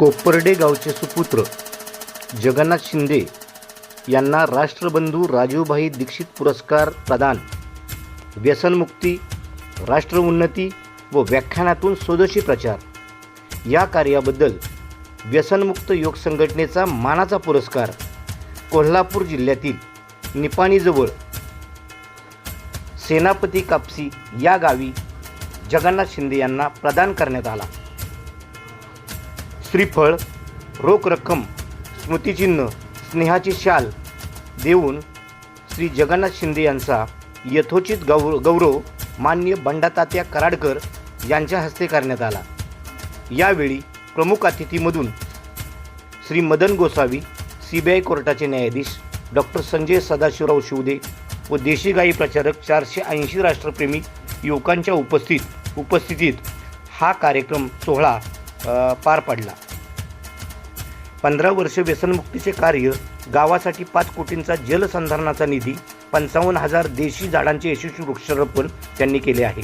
कोपर्डे गावचे सुपुत्र जगन्नाथ शिंदे यांना राष्ट्रबंधू राजूभाई दीक्षित पुरस्कार प्रदान. व्यसनमुक्ती राष्ट्र उन्नती व व्याख्यानातून स्वदेशी प्रचार. या कार्याबद्दल व्यसनमुक्त योग संघटनेचा मानाचा पुरस्कार कोल्हापूर जिल्ह्यातील निपाणीजवळ सेनापती कापसी या गावी जगन्नाथ शिंदे यांना प्रदान करण्यात आला. श्रीफळ रोख रक्कम स्मृतिचिन्ह स्नेहाची शाल देऊन श्री जगन्नाथ शिंदे यांचा यथोचित गौ गौरव मान्य बंडातात्या कराडकर यांच्या हस्ते करण्यात आला. यावेळी प्रमुख अतिथीमधून Shri Madan Gosavi C B I कोर्टाचे न्यायाधीश डॉक्टर संजय सदाशिवराव शिवदे व देशी गाई प्रचारक चारशे ऐंशी राष्ट्रप्रेमी युवकांच्या उपस्थित उपस्थितीत हा कार्यक्रम सोहळा पार पडला. पंधरा वर्ष व्यसनमुक्तीचे कार्य गावासाठी पाच कोटींचा जलसंधारणाचा निधी पंचावन्न हजार देशी झाडांचे यशस्वी वृक्षारोपण त्यांनी केले आहे.